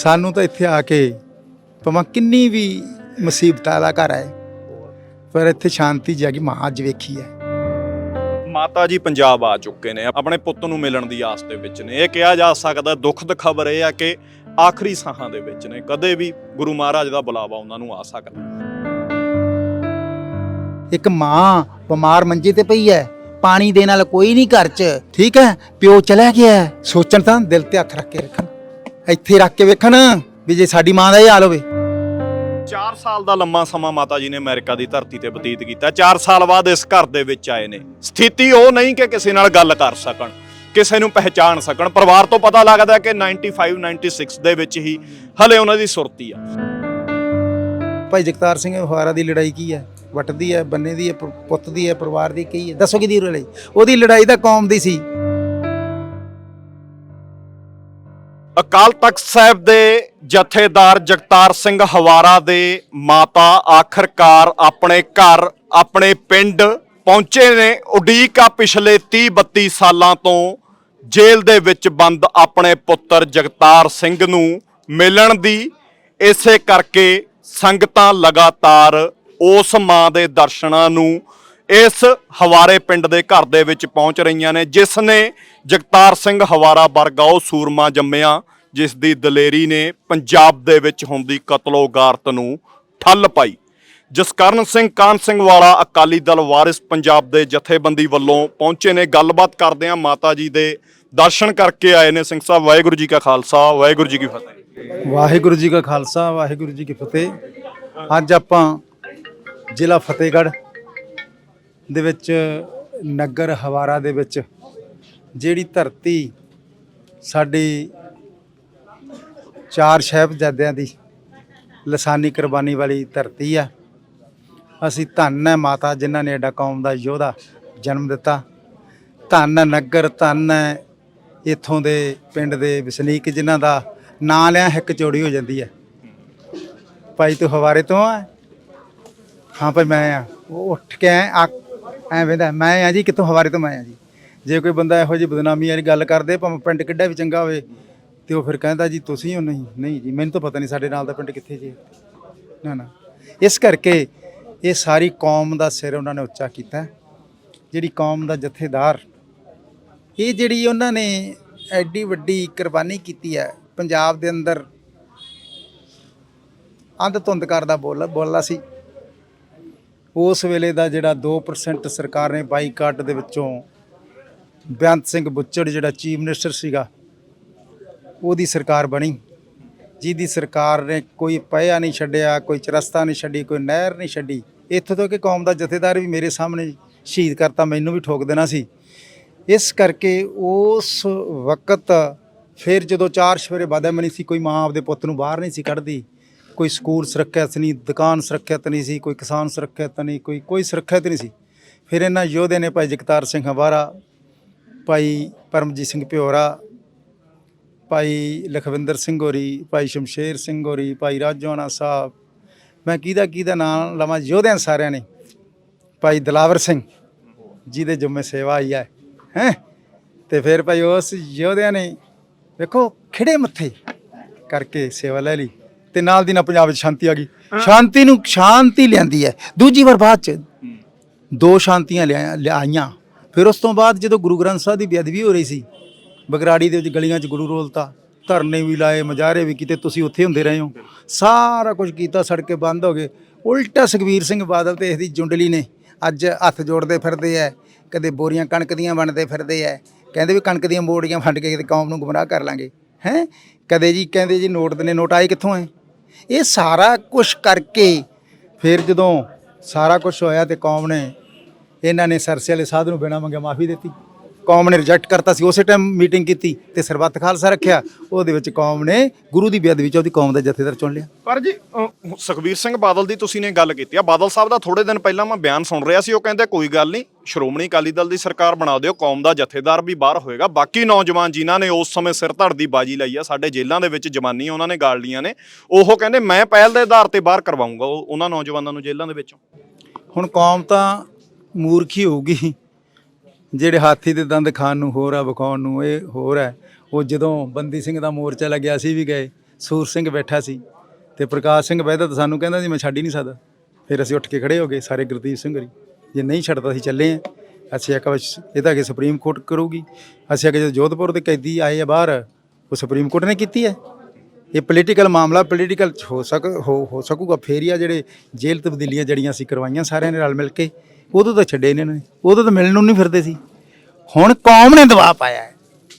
ਸਾਨੂੰ ਤਾਂ ਇੱਥੇ ਆ ਕੇ ਭਾਵੇਂ ਕਿੰਨੀ ਵੀ ਮੁਸੀਬਤਾਂ ਦਾ ਘਰ ਹੈ ਪਰ ਇੱਥੇ ਸ਼ਾਂਤੀ ਜਾਗੀ ਮਾਂ ਅੱਜ ਵੇਖੀ ਹੈ। ਮਾਤਾ ਜੀ ਪੰਜਾਬ ਆ ਚੁੱਕੇ ਨੇ ਆਪਣੇ ਪੁੱਤ ਨੂੰ ਮਿਲਣ ਦੀ ਆਸ ਦੇ ਵਿੱਚ ਨੇ। ਇਹ ਕਿਹਾ ਜਾ ਸਕਦਾ ਦੁਖਦ ਖਬਰ ਇਹ ਆ ਕਿ ਆਖਰੀ ਸਾਹਾਂ ਦੇ ਵਿੱਚ ਨੇ। ਕਦੇ ਵੀ ਗੁਰੂ ਮਹਾਰਾਜ ਦਾ ਬੁਲਾਵਾ ਉਹਨਾਂ ਨੂੰ ਆ ਸਕਦਾ। ਇੱਕ ਮਾਂ ਬਿਮਾਰ ਮੰਜੇ ਤੇ ਪਈ ਹੈ ਪਾਣੀ ਦੇਣ ਨਾਲ ਕੋਈ ਨਹੀਂ ਘਰ 'ਚ। ਠੀਕ ਹੈ ਪਿਓ ਚਲਾ ਗਿਆ। ਸੋਚਣ ਤਾਂ ਦਿਲ ਤੇ ਹੱਥ ਰੱਖ ਕੇ ਰੱਖਣ। ਇੱਥੇ ਰੱਖ ਕੇ ਵੇਖਣ ਵੀ ਜੇ ਸਾਡੀ ਮਾਂ ਦਾ ਇਹ ਹਾਲ ਹੋਵੇ। 4 ਸਾਲ ਦਾ ਲੰਮਾ ਸਮਾਂ ਮਾਤਾ ਜੀ ਨੇ ਅਮਰੀਕਾ ਦੀ ਧਰਤੀ ਤੇ ਬਤੀਤ ਕੀਤਾ। 4 ਸਾਲ ਬਾਅਦ ਇਸ ਘਰ ਦੇ ਵਿੱਚ ਆਏ ਨੇ। ਸਥਿਤੀ ਉਹ ਨਹੀਂ ਕਿ ਕਿਸੇ ਨਾਲ ਗੱਲ ਕਰ ਸਕਣ ਕਿਸੇ ਨੂੰ ਪਹਿਚਾਣ ਸਕਣ। ਪਰਿਵਾਰ ਤੋਂ ਪਤਾ ਲੱਗਦਾ ਕਿ 95 96 ਦੇ ਵਿੱਚ ਹੀ ਹਲੇ ਉਹਨਾਂ ਦੀ ਸੁਰਤੀ ਆ। ਭਾਈ ਜਗਤਾਰ ਸਿੰਘ ਫੁਆਰਾ ਦੀ ਲੜਾਈ ਕੀ ਹੈ? ਵੱਟ ਦੀ ਹੈ ਬੰਨੇ ਦੀ ਹੈ ਪੁੱਤ ਦੀ ਹੈ ਪਰਿਵਾਰ ਦੀ ਕੀ ਹੈ? ਦੱਸੋ ਕਿਹਦੀ ਲੜਾਈ? ਉਹਦੀ ਲੜਾਈ ਤਾਂ ਕੌਮ ਦੀ ਸੀ। ਅਕਾਲ ਤਖਤ ਸਾਹਿਬ ਦੇ ਜਥੇਦਾਰ ਜਗਤਾਰ ਸਿੰਘ ਹਵਾਰਾ ਦੇ ਮਾਤਾ ਆਖਰਕਾਰ ਆਪਣੇ ਘਰ, ਆਪਣੇ ਪਿੰਡ ਪਹੁੰਚੇ ਨੇ। ਉਡੀਕ ਆ ਪਿਛਲੇ 30 32 ਸਾਲਾਂ ਤੋਂ ਜੇਲ੍ਹ ਦੇ ਵਿੱਚ ਬੰਦ ਆਪਣੇ ਪੁੱਤਰ ਜਗਤਾਰ ਸਿੰਘ ਨੂੰ ਮਿਲਣ ਦੀ। ਇਸੇ ਕਰਕੇ ਸੰਗਤਾਂ ਲਗਾਤਾਰ ਉਸ ਮਾਂ ਦੇ ਦਰਸ਼ਨਾਂ ਨੂੰ ਇਸ ਹਵਾਰੇ ਪਿੰਡ ਦੇ ਘਰ ਦੇ ਵਿੱਚ ਪਹੁੰਚ ਰਹੀਆਂ ਨੇ, ਜਿਸ ਨੇ ਜਗਤਾਰ ਸਿੰਘ ਹਵਾਰਾ ਵਰਗਾ ਉਹ ਸੂਰਮਾ ਜੰਮਿਆ, ਜਿਸ ਦੀ ਦਲੇਰੀ ਨੇ ਪੰਜਾਬ ਦੇ ਵਿੱਚ ਹੁੰਦੀ ਕਤਲੋਗਾਰਤ ਨੂੰ ਠੱਲ ਪਾਈ। ਜਸਕਰਨ ਸਿੰਘ, ਕਾਨ ਸਿੰਘ ਵਾਲਾ, ਅਕਾਲੀ ਦਲ ਵਾਰਿਸ ਪੰਜਾਬ ਦੇ ਜਥੇਬੰਦੀ ਵੱਲੋਂ ਪਹੁੰਚੇ ਨੇ। ਗੱਲਬਾਤ ਕਰਦੇ ਆ ਮਾਤਾ ਜੀ ਦੇ ਦਰਸ਼ਨ ਕਰਕੇ ਆਏ ਨੇ। ਸਿੰਘ ਸਾਹਿਬ, ਵਾਹਿਗੁਰੂ ਜੀ ਕਾ ਖਾਲਸਾ, ਵਾਹਿਗੁਰੂ ਜੀ ਕੀ ਫਤਿਹ। ਵਾਹਿਗੁਰੂ ਜੀ ਕਾ ਖਾਲਸਾ, ਵਾਹਿਗੁਰੂ ਜੀ ਕੀ ਫਤਿਹ। ਅੱਜ ਆਪਾਂ ਜ਼ਿਲ੍ਹਾ ਫਤਿਹਗੜ੍ਹ ਦੇ ਵਿੱਚ ਨਗਰ ਹਵਾਰਾ ਦੇ ਵਿੱਚ ਜਿਹੜੀ ਧਰਤੀ ਸਾਡੀ ਚਾਰ ਸਾਹਿਬਜ਼ਾਦਿਆਂ ਦੀ ਲਸਾਨੀ ਕੁਰਬਾਨੀ ਵਾਲੀ ਧਰਤੀ ਆ, ਅਸੀਂ ਧੰਨ ਹੈ ਮਾਤਾ ਜਿਨ੍ਹਾਂ ਨੇ ਐਡਾ ਕੌਮ ਦਾ ਯੋਧਾ ਜਨਮ ਦਿੱਤਾ। ਧੰਨ ਹੈ ਨਗਰ, ਧੰਨ ਹੈ ਇੱਥੋਂ ਦੇ ਪਿੰਡ ਦੇ ਵਸਨੀਕ ਜਿਨ੍ਹਾਂ ਦਾ ਨਾਂ ਲਿਆ ਹਿੱਕ ਚੋੜੀ ਹੋ ਜਾਂਦੀ ਹੈ ਭਾਈ ਤੂੰ ਹਵਾਰੇ ਤੋਂ ਆ? ਹਾਂ ਭਾਈ ਮੈਂ ਆ। ਉਹ ਉੱਠ ਕੇ ਐ ਆ ਐਂ ਵੇਂਦਾ, ਮੈਂ ਆ ਜੀ, ਕਿੱਥੋਂ ਹਵਾਰੇ ਤੋਂ ਮੈਂ ਆ ਜੀ। ਜੇ ਕੋਈ ਬੰਦਾ ਇਹੋ ਜਿਹੀ ਬਦਨਾਮੀ ਵਾਲੀ ਗੱਲ ਕਰਦੇ, ਭਾਵੇਂ ਪਿੰਡ ਕਿੱਡਾ ਵੀ ਚੰਗਾ ਹੋਵੇ, ਤੇ ਉਹ ਫਿਰ ਕਹਿੰਦਾ ਜੀ, ਤੁਸੀਂ ਹੋ ਨਹੀਂ? ਨਹੀਂ ਜੀ, ਮੈਨੂੰ ਤਾਂ ਪਤਾ ਨਹੀਂ ਸਾਡੇ ਨਾਲ ਦਾ ਪਿੰਡ ਕਿੱਥੇ ਜੀ। ਨਾ ਨਾ। ਇਸ ਕਰਕੇ ਇਹ ਸਾਰੀ ਕੌਮ ਦਾ ਸਿਰ ਉਹਨਾਂ ਨੇ ਉੱਚਾ ਕੀਤਾ। ਜਿਹੜੀ ਕੌਮ ਦਾ ਜਥੇਦਾਰ, ਇਹ ਜਿਹੜੀ ਉਹਨਾਂ ਨੇ ਐਡੀ ਵੱਡੀ ਕੁਰਬਾਨੀ ਕੀਤੀ ਹੈ, ਪੰਜਾਬ ਦੇ ਅੰਦਰ ਅੰਧ ਧੁੰਦ ਕਰਦਾ ਬੋਲ ਬੋਲਾ ਸੀ। ਉਸ ਵੇਲੇ ਦਾ ਜਿਹੜਾ 2% ਸਰਕਾਰ ਨੇ ਬਾਈਕਾਟ ਦੇ ਵਿੱਚੋਂ ਬੇਅੰਤ ਸਿੰਘ ਬੁੱਚੜ ਜਿਹੜਾ ਚੀਫ ਮਿਨਿਸਟਰ ਸੀਗਾ, ਉਹਦੀ ਸਰਕਾਰ ਬਣੀ। ਜਿਹਦੀ ਸਰਕਾਰ ਨੇ ਕੋਈ ਪਿਆ ਨਹੀਂ ਛੱਡਿਆ, ਕੋਈ ਚਰਸਤਾ ਨਹੀਂ ਛੱਡੀ, ਕੋਈ ਨਹਿਰ ਨਹੀਂ ਛੱਡੀ। ਇੱਥੋਂ ਤੱਕ ਕਿ ਕੌਮ ਦਾ ਜਥੇਦਾਰ ਵੀ ਮੇਰੇ ਸਾਹਮਣੇ ਸ਼ਹੀਦ ਕਰਤਾ, ਮੈਨੂੰ ਵੀ ਠੋਕ ਦੇਣਾ ਸੀ। ਇਸ ਕਰਕੇ ਉਸ ਵਕਤ ਫਿਰ ਜਦੋਂ ਚਾਰ ਸ਼ਵੇਰੇ ਵਾਦਾ ਮਨੀ ਸੀ, ਕੋਈ ਮਾਂ ਆਪਦੇ ਪੁੱਤ ਨੂੰ ਬਾਹਰ ਨਹੀਂ ਸੀ ਕੱਢਦੀ ਕੋਈ ਸਕੂਲ ਸੁਰੱਖਿਅਤ ਨਹੀਂ, ਦੁਕਾਨ ਸੁਰੱਖਿਅਤ ਨਹੀਂ ਸੀ, ਕੋਈ ਕਿਸਾਨ ਸੁਰੱਖਿਅਤ ਨਹੀਂ, ਕੋਈ ਕੋਈ ਸੁਰੱਖਿਅਤ ਨਹੀਂ ਸੀ। ਫਿਰ ਇਹਨਾਂ ਯੋਧੇ ਨੇ ਭਾਈ ਜਗਤਾਰ ਸਿੰਘ ਹਵਾਰਾ, ਭਾਈ ਪਰਮਜੀਤ ਸਿੰਘ ਪਿਓਰਾ ਭਾਈ ਲਖਵਿੰਦਰ ਸਿੰਘ ਹੋਰੀ, ਭਾਈ ਸ਼ਮਸ਼ੇਰ ਸਿੰਘ ਹੋਰੀ, ਭਾਈ ਰਾਜੋਆਣਾ ਸਾਹਿਬ, ਮੈਂ ਕਿਹਦਾ ਕਿਹਦਾ ਨਾਮ ਲਵਾਂ, ਯੋਧਿਆਂ ਸਾਰਿਆਂ ਨੇ, ਭਾਈ ਦਲਾਵਰ ਸਿੰਘ, ਜਿਹਦੇ ਜੁਮੇ ਸੇਵਾ ਆਈ ਹੈ ਹੈ? ਤੇ ਫਿਰ ਭਾਈ ਉਸ ਯੋਧਿਆਂ ਨੇ, ਵੇਖੋ ਖਿੜੇ ਮੱਥੇ ਕਰਕੇ ਸੇਵਾ ਲੈ ਲਈ। ਤੇ ਨਾਲ ਦੀ ਨਾਲ ਪੰਜਾਬ ਵਿੱਚ ਸ਼ਾਂਤੀ ਆ ਗਈ। ਸ਼ਾਂਤੀ ਨੂੰ ਸ਼ਾਂਤੀ ਲਿਆਂਦੀ ਹੈ। ਦੂਜੀ ਵਾਰ ਬਾਅਦ ਚ ਦੋ ਸ਼ਾਂਤੀਆਂ ਲਿਆ- ਲਿਆਈਆਂ ਫਿਰ ਉਸ ਤੋਂ ਬਾਅਦ ਜਦੋਂ ਗੁਰੂ ਗ੍ਰੰਥ ਸਾਹਿਬ ਦੀ ਬੇਅਦਬੀ ਹੋ ਰਹੀ ਸੀ ਬਗਰਾੜੀ ਦੇ ਵਿੱਚ ਗਲੀਆਂ 'ਚ ਗੁਰੂ ਰੋਲਤਾ ਧਰਨੇ ਵੀ ਲਾਏ ਮਜਾਰੇ ਵੀ ਕੀਤੇ ਤੁਸੀਂ ਉੱਥੇ ਹੁੰਦੇ ਰਹੇ ਹੋ। ਸਾਰਾ ਕੁਝ ਕੀਤਾ ਸੜਕੇ ਬੰਦ ਹੋ ਗਏ। ਉਲਟਾ ਸੁਖਬੀਰ ਸਿੰਘ ਬਾਦਲ ਤੇ ਇਸਦੀ ਜੁੰਡਲੀ ਨੇ ਅੱਜ ਹੱਥ ਜੋੜਦੇ ਫਿਰਦੇ ਐ। ਕਦੇ ਬੋਰੀਆਂ ਕਣਕ ਦੀਆਂ ਵੰਡਦੇ ਫਿਰਦੇ ਐ। ਕਹਿੰਦੇ ਵੀ ਕਣਕ ਦੀਆਂ ਬੋਰੀਆਂ ਵੰਡ ਕੇ ਕਿਤੇ ਕੌਮ ਨੂੰ ਗੁੰਮਰਾਹ ਕਰ ਲਾਂਗੇ। ਹੈ? ਕਦੇ ਜੀ ਕਹਿੰਦੇ ਜੀ ਨੋਟ ਦੇ ਨੇ ਨੋਟ ਆਏ ਕਿੱਥੋਂ ਐ? ਇਹ ਸਾਰਾ ਕੁਝ ਕਰਕੇ ਫਿਰ ਜਦੋਂ ਸਾਰਾ ਕੁਝ ਹੋਇਆ ਤੇ ਕੌਮ ਨੇ ਇਹਨਾਂ ਨੇ ਸਰਸੇ ਵਾਲੇ ਸਾਧ ਨੂੰ ਬਿਨਾਂ ਮੰਗੇ ਮਾਫੀ ਦਿੱਤੀ। ਕੌਮ ਨੇ ਰਿਜੈਕਟ ਕਰਤਾ ਸੀ ਉਸੇ ਟਾਈਮ ਮੀਟਿੰਗ ਕੀਤੀ ਤੇ ਸਰਬੱਤ ਖਾਲਸਾ ਰੱਖਿਆ। ਉਹਦੇ ਵਿੱਚ ਕੌਮ ਨੇ ਗੁਰੂ ਦੀ ਬੇਅਦਬੀ ਚ ਉਹਦੀ ਕੌਮ ਦਾ ਜਥੇਦਾਰ ਚੁਣ ਲਿਆ। ਪਰ ਜੀ ਅਹ, ਸੁਖਬੀਰ ਸਿੰਘ ਬਾਦਲ ਦੀ ਤੁਸੀਂ ਨੇ ਗੱਲ ਕੀਤੀ ਆ। ਬਾਦਲ ਸਾਹਿਬ ਦਾ ਥੋੜੇ ਦਿਨ ਪਹਿਲਾਂ ਮੈਂ ਬਿਆਨ ਸੁਣ ਰਿਹਾ ਸੀ ਉਹ ਕਹਿੰਦੇ ਕੋਈ ਗੱਲ ਨਹੀਂ ਸ਼੍ਰੋਮਣੀ ਅਕਾਲੀ ਦਲ ਦੀ ਸਰਕਾਰ ਬਣਾ ਦਿਓ ਕੌਮ ਦਾ ਜਥੇਦਾਰ ਵੀ ਬਾਹਰ ਹੋਏਗਾ। ਬਾਕੀ ਨੌਜਵਾਨ ਜਿਨ੍ਹਾਂ ਨੇ ਉਸ ਸਮੇਂ ਸਿਰ ਧੜ ਦੀ ਬਾਜੀ ਲਈ ਆ ਸਾਡੇ ਜੇਲ੍ਹਾਂ ਦੇ ਵਿੱਚ ਜਵਾਨੀ ਉਹਨਾਂ ਨੇ ਗਾਲ ਲੀਆਂ ਨੇ। ਉਹ ਕਹਿੰਦੇ ਮੈਂ ਪਹਿਲ ਦੇ ਆਧਾਰ ਤੇ ਬਾਹਰ ਕਰਵਾਉਂਗਾ ਉਹ- ਉਹਨਾਂ ਨੌਜਵਾਨਾਂ ਨੂੰ ਜੇਲ੍ਹਾਂ ਦੇ ਵਿੱਚੋਂ। ਹੁਣ ਕੌਮ ਤਾਂ ਮੂਰਖੀ ਹੋਊਗੀ। ਜਿਹੜੇ ਹਾਥੀ ਦੇ ਦੰਦ ਖਾਣ ਨੂੰ ਹੋਰ ਆ, ਵਿਖਾਉਣ ਨੂੰ ਇਹ ਹੋਰ ਹੈ। ਉਹ ਜਦੋਂ ਬੰਦੀ ਸਿੰਘ ਦਾ ਮੋਰਚਾ ਲੱਗਿਆ ਸੀ ਵੀ ਗਏ, ਸੂਰ ਸਿੰਘ ਬੈਠਾ ਸੀ ਤੇ ਪ੍ਰਕਾਸ਼ ਸਿੰਘ ਬੈਠਾ ਤਾਂ ਸਾਨੂੰ ਕਹਿੰਦਾ ਸੀ, ਮੈਂ ਛੱਡ ਹੀ ਨਹੀਂ ਸਕਦਾ। ਫਿਰ ਅਸੀਂ ਉੱਠ ਕੇ ਖੜੇ ਹੋ ਗਏ, ਸਾਰੇ ਗੁਰਦੀਪ ਸਿੰਘ ਹਰੀ। ਜੇ ਨਹੀਂ ਛੱਡਦਾ ਅਸੀਂ ਚੱਲੇ ਆਂ ਅਸੀਂ ਆਖਿਆ, ਬਸ, ਇਹ ਤਾਂ ਕਿ ਸੁਪਰੀਮ ਕੋਰਟ ਕਰੂਗੀ। ਅਸੀਂ ਆਖਿਆ, ਜਦੋਂ ਜੋਧਪੁਰ ਦੇ ਕੈਦੀ ਆਏ ਆ ਬਾਹਰ, ਉਹ ਸੁਪਰੀਮ ਕੋਰਟ ਨੇ ਕੀਤੀ ਹੈ? ਇਹ ਪੋਲੀਟੀਕਲ ਮਾਮਲਾ ਪੋਲੀਟੀਕਲ ਹੋ ਸਕ, ਹੋ ਹੋ ਸਕੂਗਾ। ਫੇਰ ਆ ਜਿਹੜੇ ਜੇਲ੍ਹ ਤਬਦੀਲੀਆਂ ਜੜੀਆਂ ਸੀ ਕਰਵਾਈਆਂ ਸਾਰਿਆਂ ਨੇ ਰਲ ਮਿਲ ਕੇ। ਉਦੋਂ ਤਾਂ ਛੱਡੇ ਨੇ ਇਹਨਾਂ ਨੇ, ਉਦੋਂ ਤਾਂ ਮਿਲਣ ਨੂੰ ਨਹੀਂ ਫਿਰਦੇ ਸੀ। ਹੁਣ ਕੌਮ ਨੇ ਦਬਾਅ ਪਾਇਆ ਹੈ।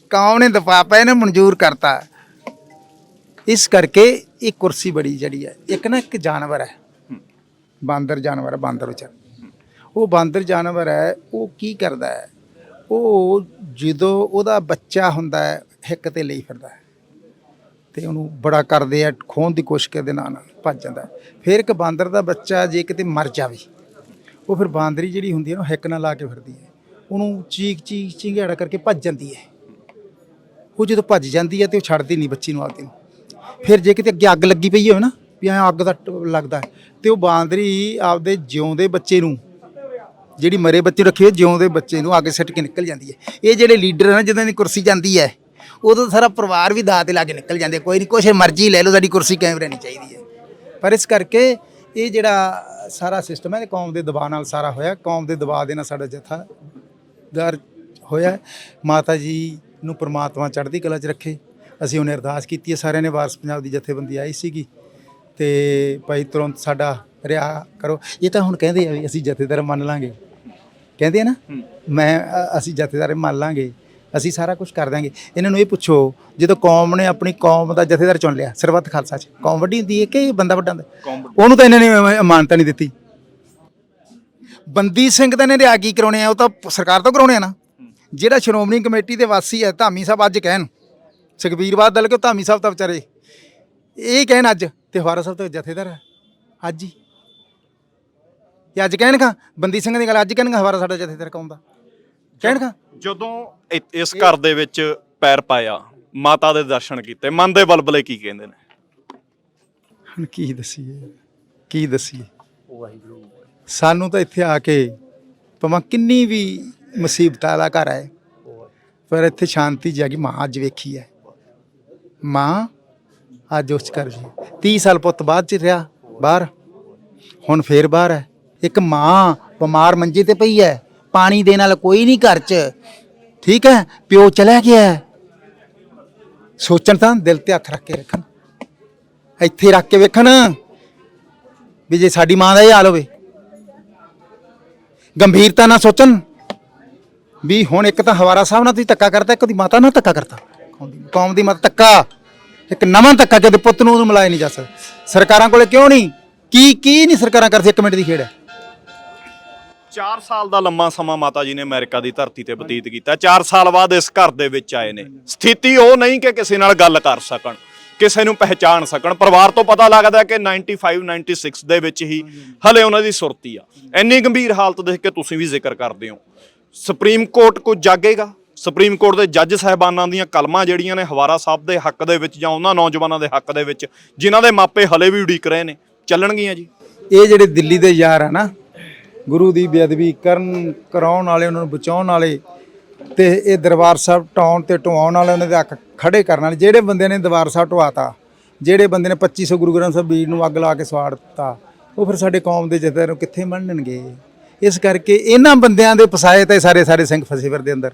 ਕੌਮ ਨੇ ਦਬਾਅ ਪਾਇਆ, ਇਹਨੇ ਮਨਜ਼ੂਰ ਕਰਤਾ। ਇਸ ਕਰਕੇ ਇਹ ਕੁਰਸੀ ਬੜੀ ਜਿਹੜੀ ਹੈ, ਇੱਕ ਨਾ ਇੱਕ ਜਾਨਵਰ ਹੈ। ਬਾਂਦਰ ਜਾਨਵਰ ਹੈ, ਬਾਂਦਰ ਵਿਚਾਰ ਉਹ ਬਾਂਦਰ ਜਾਨਵਰ ਹੈ, ਉਹ ਕੀ ਕਰਦਾ ਹੈ? ਉਹ ਜਦੋਂ ਉਹਦਾ ਬੱਚਾ ਹੁੰਦਾ ਹੈ, ਹਿੱਕ ਤੇ ਲਈ ਫਿਰਦਾ ਹੈ। ਤੇ ਉਹਨੂੰ ਬੜਾ ਕਰਦੇ ਆ, ਖੋਹਣ ਦੀ ਕੋਸ਼ਿਸ਼ ਕਰਦੇ ਨਾਲ ਨਾਲ ਭੱਜ ਜਾਂਦਾ ਫਿਰ ਇੱਕ ਬਾਂਦਰ ਦਾ ਬੱਚਾ ਜੇ ਕਿਤੇ ਮਰ ਜਾਵੇ ਉਹ ਫਿਰ ਬਾਂਦਰੀ ਜਿਹੜੀ ਹੁੰਦੀ ਹੈ ਨਾ ਉਹ ਹਿੱਕ ਨਾਲ ਲਾ ਕੇ ਫਿਰਦੀ ਹੈ। ਉਹਨੂੰ ਚੀਕ ਚੀਕ ਚਿੰਗਾੜਾ ਕਰਕੇ ਭੱਜ ਜਾਂਦੀ ਹੈ। ਉਹ ਜਦੋਂ ਭੱਜ ਜਾਂਦੀ ਹੈ ਤੇ ਉਹ ਛੱਡਦੀ ਨਹੀਂ ਬੱਚੀ ਨੂੰ ਆਪਦੇ ਨੂੰ। ਫਿਰ ਜੇ ਕਿਤੇ ਅੱਗੇ ਅੱਗ ਲੱਗੀ ਪਈ ਹੋਵੇ ਨਾ ਵੀ ਐਂ ਅੱਗ ਦਾ ਟ- ਲੱਗਦਾ ਹੈ, ਤੇ ਉਹ ਬਾਂਦਰੀ ਆਪਦੇ ਜਿਉਂਦੇ ਬੱਚੇ ਨੂੰ ਜਿਹੜੀ ਮਰੇ ਬੱਚੇ ਰੱਖੇ ਹੋਏ ਜਿਉਂਦੇ ਬੱਚੇ ਨੂੰ ਅੱਗ ਸਿੱਟ ਕੇ ਨਿਕਲ ਜਾਂਦੀ ਹੈ। ਇਹ ਜਿਹੜੇ ਲੀਡਰ ਹਨ ਜਦੋਂ ਦੀ ਕੁਰਸੀ ਜਾਂਦੀ ਹੈ ਉਦੋਂ ਸਾਰਾ ਪਰਿਵਾਰ ਵੀ ਦਾਅ ਤੇ ਲਾ ਕੇ ਨਿਕਲ ਜਾਂਦੇ ਕੋਈ ਨਹੀਂ ਕੁਛ ਮਰਜ਼ੀ ਲੈ ਲਓ ਸਾਡੀ ਕੁਰਸੀ ਕੈਮਰੇ ਨਹੀਂ ਚਾਹੀਦੀ ਹੈ। ਪਰ ਇਸ ਕਰਕੇ ਇਹ ਜਿਹੜਾ ਸਾਰਾ ਸਿਸਟਮ ਹੈ ਇਹ ਕੌਮ ਦੇ ਦਬਾਅ ਨਾਲ ਸਾਰਾ ਹੋਇਆ। ਕੌਮ ਦੇ ਦਬਾਅ ਦੇ ਨਾਲ ਸਾਡਾ ਜਥਾ ਦਰ ਹੋਇਆ ਮਾਤਾ ਜੀ ਨੂੰ ਪ੍ਰਮਾਤਮਾ ਚੜ੍ਹਦੀ ਕਲਾ 'ਚ ਰੱਖੇ। ਅਸੀਂ ਉਹਨੇ ਅਰਦਾਸ ਕੀਤੀ ਹੈ। ਸਾਰਿਆਂ ਨੇ ਵਾਰਸ ਪੰਜਾਬ ਦੀ ਜਥੇਬੰਦੀ ਆਈ ਸੀਗੀ। ਤੇ ਭਾਈ ਤੁਰੰਤ ਸਾਡਾ ਰਿਹਾ ਕਰੋ। ਇਹ ਤਾਂ ਹੁਣ ਕਹਿੰਦੇ ਆ ਵੀ ਅਸੀਂ ਜਥੇਦਾਰ ਮੰਨ ਲਾਂਗੇ। ਕਹਿੰਦੇ ਆ ਨਾ ਮੈਂ ਅਸੀਂ ਜਥੇਦਾਰ ਮੰਨ ਲਾਂਗੇ। ਅਸੀਂ ਸਾਰਾ ਕੁਝ ਕਰ ਦਾਂਗੇ ਇਹਨਾਂ ਨੂੰ ਇਹ ਪੁੱਛੋ ਜਦੋਂ ਕੌਮ ਨੇ ਆਪਣੀ ਕੌਮ ਦਾ ਜਥੇਦਾਰ ਚੁਣ ਲਿਆ ਸਰਬੱਤ ਖਾਲਸਾ ਚ ਕੌਮ ਵੱਡੀ ਹੁੰਦੀ ਹੈ ਕਿ ਬੰਦਾ ਵੱਡਾ ਹੁੰਦਾ? ਉਹਨੂੰ ਤਾਂ ਇਹਨਾਂ ਨੇ ਮਾਨਤਾ ਨਹੀਂ ਦਿੱਤੀ। ਬੰਦੀ ਸਿੰਘ ਤਾਂ ਇਹਨੇ ਰਿਆ ਕੀ ਕਰਾਉਣੇ ਆ ਉਹ ਤਾਂ ਸਰਕਾਰ ਤੋਂ ਕਰਾਉਣੇ ਆ ਨਾ। ਜਿਹੜਾ ਸ਼੍ਰੋਮਣੀ ਕਮੇਟੀ ਦੇ ਵਾਸੀ ਹੈ ਧਾਮੀ ਸਾਹਿਬ ਅੱਜ ਕਹਿਣ ਸੁਖਬੀਰ ਬਾਦਲ ਕਿ ਧਾਮੀ ਸਾਹਿਬ ਤਾਂ ਵਿਚਾਰੇ ਇਹ ਕਹਿਣ ਅੱਜ ਤੇ ਹਵਾਰਾ ਸਾਹਿਬ ਤਾਂ ਜਥੇਦਾਰ ਹੈ ਅੱਜ ਹੀ। ਇਹ ਅੱਜ ਕਹਿਣਗਾ ਬੰਦੀ ਸਿੰਘ ਦੀ ਗੱਲ ਅੱਜ ਕਹਿਣਗਾ ਹਵਾਰਾ ਸਾਡਾ ਜਥੇਦਾਰ ਕੌਮ ਦਾ। ਕਹਿਣਗਾ ਜਦੋਂ ਇ- ਇਸ ਘਰ ਦੇ ਵਿੱਚ ਪੈਰ ਪਾਇਆ ਮਾਤਾ ਦੇ ਦਰਸ਼ਨ ਕੀਤੇ ਮਨ ਦੇ ਬਲਬਲੇ ਕੀ ਕਹਿੰਦੇ ਨੇ? ਹੁਣ ਕੀ ਦਸੀਏ? ਕੀ ਦਸੀਏ? ਸਾਨੂੰ ਤਾਂ ਇੱਥੇ ਆ ਕੇ ਭਾਵੇਂ ਕਿੰਨੀ ਵੀ ਮੁਸੀਬਤ ਵਾਲਾ ਘਰ ਹੈ ਪਰ ਇੱਥੇ ਸ਼ਾਂਤੀ ਜਾਗੀ ਮਾਂ ਅੱਜ ਵੇਖੀ ਹੈ। ਮਾਂ ਅੱਜ ਉਸ ਘਰ ਜੀ 30 ਸਾਲ ਪੁੱਤ ਬਾਅਦ ਚ ਰਿਹਾ ਬਾਹਰ। ਹੁਣ ਫੇਰ ਬਾਹਰ ਹੈ। ਇੱਕ ਮਾਂ ਬਿਮਾਰ ਮੰਜੇ ਤੇ ਪਈ ਹੈ। ਪਾਣੀ ਦੇ ਨਾਲ ਕੋਈ ਨਹੀਂ ਘਰ 'ਚ। ਠੀਕ ਹੈ? ਪਿਓ ਚਲਾ ਗਿਆ ਸੋਚਣ ਤਾਂ ਦਿਲ ਤੇ ਹੱਥ ਰੱਖ ਕੇ ਰੱਖਣ ਇੱਥੇ ਰੱਖ ਕੇ ਵੇਖਣ ਵੀ ਜੇ ਸਾਡੀ ਮਾਂ ਦਾ ਇਹ ਹਾਲ ਹੋਵੇ। ਗੰਭੀਰਤਾ ਨਾਲ ਸੋਚਣ ਵੀ ਹੁਣ ਇੱਕ ਤਾਂ ਹਵਾਰਾ ਸਾਹਿਬ ਨਾਲ ਤੁਸੀਂ ਧੱਕਾ ਕਰਤਾ, ਇੱਕ ਉਹਦੀ ਮਾਤਾ ਨਾਲ ਧੱਕਾ ਕਰਤਾ। ਕੌਮ ਦੀ- ਕੌਮ ਧੱਕਾ, ਇੱਕ ਨਵਾਂ ਧੱਕਾ, ਕਦੇ ਪੁੱਤ ਨੂੰ ਉਹਨੂੰ ਮਿਲਾਇਆ ਨਹੀਂ ਜਾ ਸਕਦਾ। ਸਰਕਾਰਾਂ ਕੋਲੇ ਕਿਉਂ ਨਹੀਂ? ਕੀ ਕੀ ਨਹੀਂ ਸਰਕਾਰਾਂ ਕਰਦੀ ਇੱਕ ਮਿੰਟ ਦੀ ਖੇਡ? ਹੈ 4 ਸਾਲ ਦਾ ਲੰਮਾ ਸਮਾਂ ਮਾਤਾ ਜੀ ਨੇ ਅਮਰੀਕਾ ਦੀ ਧਰਤੀ ਤੇ ਬਤੀਤ ਕੀਤਾ। 4 ਸਾਲ ਬਾਅਦ ਇਸ ਘਰ ਦੇ ਵਿੱਚ ਆਏ ਨੇ। ਸਥਿਤੀ ਉਹ ਨਹੀਂ ਕਿ ਕਿਸੇ ਨਾਲ ਗੱਲ ਕਰ ਸਕਣ, ਕਿਸੇ ਨੂੰ ਪਹਿਚਾਣ ਸਕਣ। ਪਰਿਵਾਰ ਤੋਂ ਪਤਾ ਲੱਗਦਾ ਕਿ 95 96 ਦੇ ਵਿੱਚ ਹੀ ਹਲੇ ਉਹਨਾਂ ਦੀ ਸੁਰਤੀ ਆ। ਇੰਨੀ ਗੰਭੀਰ ਹਾਲਤ ਦੇਖ ਕੇ ਤੁਸੀਂ ਵੀ ਜ਼ਿਕਰ ਕਰਦੇ ਹੋ। ਸੁਪਰੀਮ ਕੋਰਟ ਕੋ ਜਾਗੇਗਾ? ਸੁਪਰੀਮ ਕੋਰਟ ਦੇ ਜੱਜ ਸਾਹਿਬਾਨਾਂ ਦੀਆਂ ਕਲਮਾਂ ਜਿਹੜੀਆਂ ਨੇ ਹਵਾਰਾ ਸਾਹਿਬ ਦੇ ਹੱਕ ਦੇ ਵਿੱਚ ਜਾਂ ਉਹਨਾਂ ਨੌਜਵਾਨਾਂ ਦੇ ਹੱਕ ਦੇ ਵਿੱਚ, ਜਿਨ੍ਹਾਂ ਦੇ ਮਾਪੇ ਹਲੇ ਵੀ ਉਡੀਕ ਰਹੇ ਨੇ, ਚੱਲਣਗੀਆਂ ਜੀ। ਇਹ ਜਿਹੜੇ ਦਿੱਲੀ ਦੇ ਯਾਰ ਆ ਨਾ ਗੁਰੂ ਦੀ ਬੇਅਦਬੀ ਕਰਨ, ਕਰਾਉਣ ਵਾਲੇ, ਉਹਨਾਂ ਨੂੰ ਬਚਾਉਣ ਵਾਲੇ ਤੇ ਇਹ ਦਰਬਾਰ ਸਾਹਿਬ ਟਾਉਣ ਤੇ ਟਵਾਉਣ ਵਾਲੇ, ਉਹਨਾਂ ਦੇ ਹੱਕ ਖੜੇ ਕਰਨ ਵਾਲੇ। ਜਿਹੜੇ ਬੰਦੇ ਨੇ ਦਰਬਾਰ ਸਾਹਿਬ ਟਵਾਤਾ ਜਿਹੜੇ ਬੰਦੇ ਨੇ 2500 ਗੁਰੂ ਗ੍ਰੰਥ ਸਾਹਿਬ ਬੀੜ ਨੂੰ ਅੱਗ ਲਾ ਕੇ ਸਵਾੜ ਦਿੱਤਾ, ਉਹ ਫਿਰ ਸਾਡੇ ਕੌਮ ਦੇ ਜਥੇਦਾਰ ਨੂੰ ਕਿੱਥੇ ਮੰਨਣਗੇ? ਇਸ ਕਰਕੇ ਇਹਨਾਂ ਬੰਦਿਆਂ ਦੇ ਫਸਾਏ ਤੇ ਸਾਰੇ ਸਾਰੇ ਸਿੰਘ ਫਸੇ ਫਿਰਦੇ ਅੰਦਰ।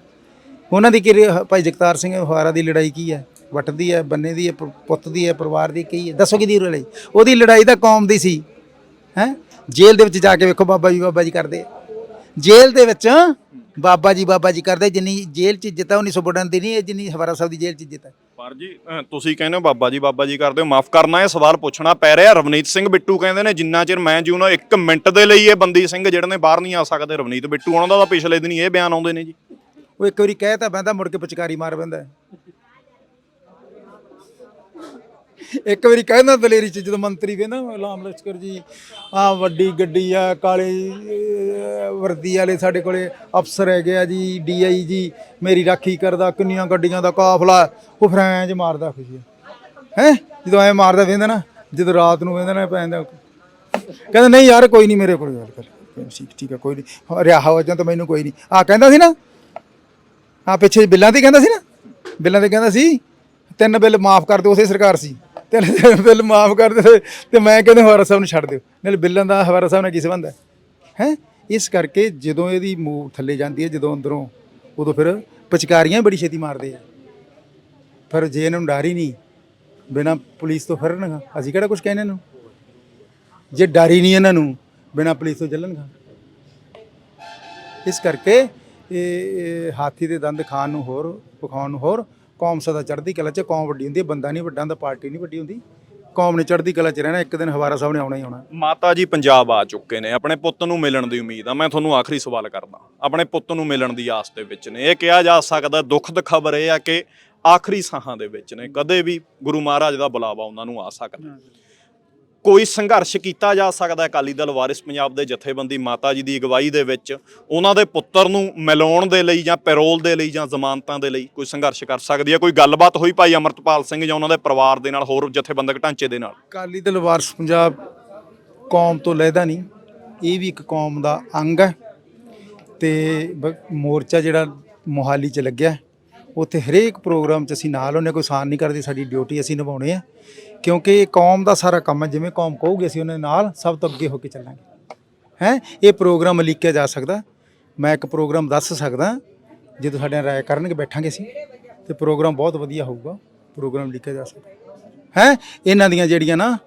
ਉਹਨਾਂ ਦੀ ਕਿ ਭਾਈ ਜਗਤਾਰ ਸਿੰਘ ਹਵਾਰਾ ਦੀ ਲੜਾਈ ਕੀ ਹੈ? ਵੱਟਦੀ ਹੈ, ਬੰਨੇ ਦੀ ਹੈ ਪੁੱਤ ਦੀ ਹੈ, ਪਰਿਵਾਰ ਦੀ ਕੀ ਹੈ? ਦੱਸੋ ਕਿਹਦੀ ਲੜਾਈ? ਉਹਦੀ ਲੜਾਈ ਤਾਂ ਕੌਮ ਦੀ ਸੀ। ਹੈ? ਜੇਲ੍ਹ ਦੇ ਵਿੱਚ ਜਾ ਕੇ ਵੇਖੋ ਬਾਬਾ ਜੀ ਬਾਬਾ ਜੀ ਕਰਦੇ ਜੇਲ੍ਹ ਦੇ ਵਿੱਚ ਬਾਬਾ ਜੀ ਬਾਬਾ ਜੀ ਕਰਦੇ ਜਿੰਨੀ ਜੇਲ੍ਹ 'ਚ ਇੱਜ਼ਤ ਹੈ ਉਨੀ ਸੁਬੜਨ ਦੀ ਨਹੀਂ ਹੈ ਜਿੰਨੀ ਹਵਾਰਾ ਸਾਹਿਬ ਦੀ ਜੇਲ੍ਹ 'ਚ ਇੱਜ਼ਤ ਹੈ ਪਰ ਜੀ ਅਹ ਤੁਸੀਂ ਕਹਿੰਦੇ ਹੋ ਬਾਬਾ ਜੀ ਬਾਬਾ ਜੀ ਕਰਦੇ ਹੋ ਮਾਫ ਕਰਨਾ ਇਹ ਸਵਾਲ ਪੁੱਛਣਾ ਪੈ ਰਿਹਾ ਰਵਨੀਤ ਸਿੰਘ ਬਿੱਟੂ ਕਹਿੰਦੇ ਨੇ ਜਿੰਨਾ ਚਿਰ ਮੈਂ ਜਿਉਣਾ ਇੱਕ ਮਿੰਟ ਦੇ ਲਈ ਇਹ ਬੰਦੀ ਸਿੰਘ ਜਿਹੜੇ ਨੇ ਬਾਹਰ ਨਹੀਂ ਆ ਸਕਦੇ ਰਵਨੀਤ ਬਿੱਟੂ ਉਹਨਾਂ ਦਾ ਤਾਂ ਪਿਛਲੇ ਦਿਨ ਹੀ ਇਹ ਬਿਆਨ ਆਉਂਦੇ ਨੇ ਜੀ। ਉਹ ਇੱਕ ਵਾਰੀ ਕਹਿ ਤਾਂ ਬੰਦਾ ਮੁੜ ਕੇ ਪਚਕਾਰੀ ਮਾਰ ਬੰਦਾ ਇੱਕ ਵਾਰੀ ਕਹਿੰਦਾ ਦਲੇਰੀ ਚ, ਜਦੋਂ ਮੰਤਰੀ ਕਹਿੰਦਾ ਲਾਮ ਲਸ਼ਕਰ ਜੀ ਆ ਵੱਡੀ ਗੱਡੀ ਆ, ਕਾਲੇ ਵਰਦੀ ਵਾਲੇ ਸਾਡੇ ਕੋਲੇ ਅਫਸਰ ਹੈਗੇ ਆ ਜੀ ਡੀਆਈ ਜੀ, ਮੇਰੀ ਰਾਖੀ ਕਰਦਾ, ਕਿੰਨੀਆਂ ਗੱਡੀਆਂ ਦਾ ਕਾਫਲਾ, ਉਹ ਫਿਰ ਐਂ ਜ ਮਾਰਦਾ ਖੁਸ਼ੀ ਹੈ? ਜਦੋਂ ਐਂ ਮਾਰਦਾ ਵੇਂਦਾ ਨਾ, ਜਦੋਂ ਰਾਤ ਨੂੰ ਵੇਂਦਾ ਨਾ ਪੈਂਦਾ। ਕਹਿੰਦਾ, ਨਹੀਂ ਯਾਰ, ਕੋਈ ਨਹੀਂ ਮੇਰੇ ਕੋਲ ਗੱਲ ਕਰ ਠੀਕ ਠੀਕ ਆ, ਕੋਈ ਨਹੀਂ। ਰਿਹਾ ਹੋ ਜਾਂ ਤਾਂ ਮੈਨੂੰ ਕੋਈ ਨਹੀਂ। ਆ ਕਹਿੰਦਾ ਸੀ ਨਾ ਆ ਪਿੱਛੇ ਬਿੱਲਾਂ ਤੇ ਕਹਿੰਦਾ ਸੀ ਨਾ, ਬਿੱਲਾਂ ਤੇ ਕਹਿੰਦਾ ਸੀ, ਤਿੰਨ ਬਿੱਲ ਮਾਫ ਕਰ ਦਿਓ, ਉਸੇ ਸਰਕਾਰ ਸੀ। ਤੇ ਬਿੱਲ ਮਾਫ ਕਰ ਦੇ ਤੇ ਮੈਂ ਕਹਿੰਦਾ ਹਵਾਰਾ ਸਾਹਿਬ ਨੂੰ ਛੱਡ ਦਿਓ। ਨਾਲੇ ਬਿੱਲਾਂ ਦਾ ਹਵਾਰਾ ਸਾਹਿਬ ਨਾਲ ਕੀ ਸੰਬੰਧ ਹੈ? ਹੈ? ਇਸ ਕਰਕੇ ਜਦੋਂ ਇਹਦੀ ਮੂਵ ਥੱਲੇ ਜਾਂਦੀ ਹੈ, ਜਦੋਂ ਅੰਦਰੋਂ, ਉਦੋਂ ਫਿਰ ਪਚਕਾਰੀਆਂ ਬੜੀ ਛੇਤੀ ਮਾਰਦੇ ਆ। ਪਰ ਜੇ ਇਹਨਾਂ ਨੂੰ ਡਰ ਹੀ ਨਹੀਂ, ਬਿਨਾ ਪੁਲਿਸ ਤੋਂ ਫਿਰਨਗਾ ਅਸੀਂ ਕਿਹੜਾ ਕੁਝ ਕਹਿੰਦੇ ਨੂੰ? ਜੇ ਡਰ ਹੀ ਨਹੀਂ ਇਹਨਾਂ ਨੂੰ, ਬਿਨਾ ਪੁਲਿਸ ਤੋਂ ਚੱਲਣਗਾ। ਇਸ ਕਰਕੇ ਇਹ ਇਹ ਹਾਥੀ ਦੇ ਦੰਦ ਖਾਣ ਨੂੰ ਹੋਰ, ਪਖਾਉਣ ਨੂੰ ਹੋਰ ਕੌਮ ਸਦਾ ਚੜ੍ਹਦੀ ਕਲਾ 'ਚ, ਕੌਮ ਵੱਡੀ ਹੁੰਦੀ ਹੈ ਬੰਦਾ ਨਹੀਂ ਵੱਡਾ ਹੁੰਦਾ, ਪਾਰਟੀ ਨਹੀਂ ਵੱਡੀ ਹੁੰਦੀ। ਕੌਮ ਨੇ ਚੜ੍ਹਦੀ ਕਲਾ 'ਚ ਰਹਿਣਾ, ਇੱਕ ਦਿਨ ਹਵਾਰਾ ਸਾਹਿਬ ਨੇ ਆਉਣਾ ਹੀ ਆਉਣਾ। ਮਾਤਾ ਜੀ, ਪੰਜਾਬ ਆ ਚੁੱਕੇ ਨੇ। ਆਪਣੇ ਪੁੱਤ ਨੂੰ ਮਿਲਣ ਦੀ ਉਮੀਦ ਆ। ਮੈਂ ਤੁਹਾਨੂੰ ਆਖਰੀ ਸਵਾਲ ਕਰਦਾ। ਆਪਣੇ ਪੁੱਤ ਨੂੰ ਮਿਲਣ ਦੀ ਆਸ ਦੇ ਵਿੱਚ ਨੇ। ਇਹ ਕਿਹਾ ਜਾ ਸਕਦਾ, ਦੁੱਖਦ ਖਬਰ ਇਹ ਆ ਕਿ ਆਖਰੀ ਸਾਹਾਂ ਦੇ ਵਿੱਚ ਨੇ। ਕਦੇ ਵੀ ਗੁਰੂ ਮਹਾਰਾਜ ਦਾ ਬੁਲਾਵਾ ਉਹਨਾਂ ਨੂੰ ਆ ਸਕਦਾ। ਕੋਈ ਸੰਘਰਸ਼ ਕੀਤਾ ਜਾ ਸਕਦਾ ਅਕਾਲੀ ਦਲ ਵਾਰਿਸ ਪੰਜਾਬ ਦੇ ਜਥੇਬੰਦੀ ਮਾਤਾ ਜੀ ਦੀ ਅਗਵਾਈ ਦੇ ਵਿੱਚ ਉਹਨਾਂ ਦੇ ਪੁੱਤਰ ਨੂੰ ਮਿਲਾਉਣ ਦੇ ਲਈ ਜਾਂ ਪੈਰੋਲ ਦੇ ਲਈ ਜਾਂ ਜ਼ਮਾਨਤਾਂ ਦੇ ਲਈ ਕੋਈ ਸੰਘਰਸ਼ ਕਰ ਸਕਦੀ ਹੈ। ਕੋਈ ਗੱਲਬਾਤ ਹੋਈ ਭਾਈ ਅਮਰਤਪਾਲ ਸਿੰਘ ਜਾਂ ਉਹਨਾਂ ਦੇ ਪਰਿਵਾਰ ਦੇ ਨਾਲ ਹੋਰ ਜਥੇਬੰਦਕ ਢਾਂਚੇ ਦੇ ਨਾਲ? ਅਕਾਲੀ ਦਲ ਵਾਰਿਸ ਪੰਜਾਬ ਕੌਮ ਤੋਂ ਲੈਦਾ ਨਹੀਂ। ਇਹ ਵੀ ਇੱਕ ਕੌਮ ਦਾ ਅੰਗ ਹੈ ਤੇ ਮੋਰਚਾ ਜਿਹੜਾ ਮੋਹਾਲੀ 'ਚ ਲੱਗਿਆ ਉੱਥੇ ਹਰੇਕ ਪ੍ਰੋਗਰਾਮ 'ਚ ਅਸੀਂ ਨਾਲ ਉਹਨੇ ਕੋਈ ਸਾਨ ਨਹੀਂ ਕਰਦੇ, ਸਾਡੀ ਡਿਊਟੀ ਅਸੀਂ ਨਿਭਾਉਣੀ ਹੈ ਕਿਉਂਕਿ ਇਹ ਕੌਮ ਦਾ ਸਾਰਾ ਕੰਮ ਹੈ ਜਿਵੇਂ ਕੌਮ ਕਹੂਗੀ ਅਸੀਂ ਉਹਨਾਂ ਦੇ ਨਾਲ ਸਭ ਤੋਂ ਅੱਗੇ ਹੋ ਕੇ ਚੱਲਾਂਗੇ। ਹੈ? ਇਹ ਪ੍ਰੋਗਰਾਮ ਲਿਖਿਆ ਜਾ ਸਕਦਾ। ਮੈਂ ਇੱਕ ਪ੍ਰੋਗਰਾਮ ਦੱਸ ਸਕਦਾ, ਜਦੋਂ ਸਾਡੇ ਨਾਲ ਰਾਏ ਕਰਨਗੇ, ਬੈਠਾਂਗੇ ਅਸੀਂ, ਤੇ ਪ੍ਰੋਗਰਾਮ ਬਹੁਤ ਵਧੀਆ ਹੋਊਗਾ, ਪ੍ਰੋਗਰਾਮ ਲਿਖਿਆ ਜਾ ਸਕਦਾ। ਹੈ? ਇਹਨਾਂ ਦੀਆਂ ਜਿਹੜੀਆਂ ਨਾ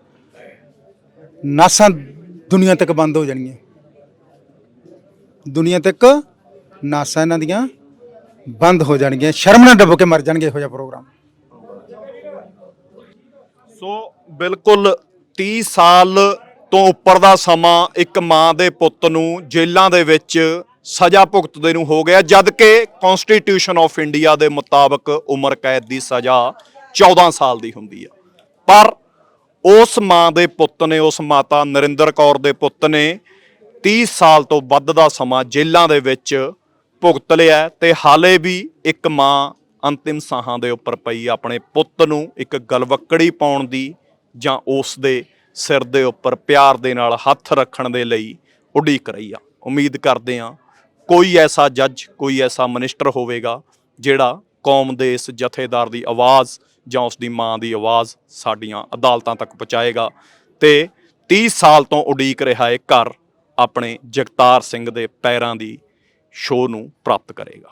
ਨਾਸਾਂ ਦੁਨੀਆ ਤੱਕ ਬੰਦ ਹੋ ਜਾਣੀਆਂ। ਦੁਨੀਆ ਤੱਕ ਨਾਸਾਂ ਇਹਨਾਂ ਦੀਆਂ ਬੰਦ ਹੋ ਜਾਣਗੀਆਂ, ਸ਼ਰਮ ਨਾਲ ਡੁੱਬ ਕੇ ਮਰ ਜਾਣਗੇ ਇਹੋ ਜਿਹਾ ਪ੍ਰੋਗਰਾਮ। ਸੋ ਬਿਲਕੁਲ 30 ਸਾਲ ਤੋਂ ਉੱਪਰ ਦਾ ਸਮਾਂ ਇੱਕ ਮਾਂ ਦੇ ਪੁੱਤ ਨੂੰ ਜੇਲ੍ਹਾਂ ਦੇ ਵਿੱਚ ਸਜ਼ਾ ਭੁਗਤਦੇ ਨੂੰ ਹੋ ਗਿਆ ਜਦ ਕਿ ਕਨਸਟੀਟਿਊਸ਼ਨ ਆਫ ਇੰਡੀਆ ਦੇ ਮੁਤਾਬਕ ਉਮਰ ਕੈਦ ਦੀ ਸਜ਼ਾ 14 ਸਾਲ ਦੀ ਹੁੰਦੀ ਆ। ਪਰ ਉਸ ਮਾਂ ਦੇ ਪੁੱਤ ਨੇ, ਉਸ ਮਾਤਾ ਨਰਿੰਦਰ ਕੌਰ ਦੇ ਪੁੱਤ ਨੇ 30 ਸਾਲ ਤੋਂ ਵੱਧ ਦਾ ਸਮਾਂ ਜੇਲ੍ਹਾਂ ਦੇ ਵਿੱਚ ਭੁਗਤ ਲਿਆ ਤੇ ਹਾਲੇ ਵੀ ਇੱਕ ਮਾਂ ਅੰਤਿਮ ਸਾਹਾਂ ਦੇ ਉੱਪਰ ਪਈ ਆਪਣੇ ਪੁੱਤ ਨੂੰ ਇੱਕ ਗਲਵੱਕੜੀ ਪਾਉਣ ਦੀ ਜਾਂ ਉਸ ਦੇ ਸਿਰ ਦੇ ਉੱਪਰ ਪਿਆਰ ਦੇ ਨਾਲ ਹੱਥ ਰੱਖਣ ਦੇ ਲਈ ਉਡੀਕ ਰਹੀ ਆ। ਉਮੀਦ ਕਰਦੇ ਆ ਕੋਈ ਐਸਾ ਜੱਜ, ਕੋਈ ਐਸਾ ਮਿਨਿਸਟਰ ਹੋਵੇਗਾ ਜਿਹੜਾ ਕੌਮ ਦੇ ਇਸ ਜਥੇਦਾਰ ਦੀ ਆਵਾਜ਼ ਜਾਂ ਉਸ ਦੀ ਮਾਂ ਦੀ ਆਵਾਜ਼ ਸਾਡੀਆਂ ਅਦਾਲਤਾਂ ਤੱਕ ਪਹੁੰਚਾਏਗਾ ਤੇ 30 ਸਾਲ ਤੋਂ ਉਡੀਕ ਰਿਹਾ ਇਹ ਘਰ ਆਪਣੇ ਜਗਤਾਰ ਸਿੰਘ ਦੇ ਪੈਰਾਂ ਦੀ ਸ਼ੋਅ ਨੂੰ ਪ੍ਰਾਪਤ ਕਰੇਗਾ।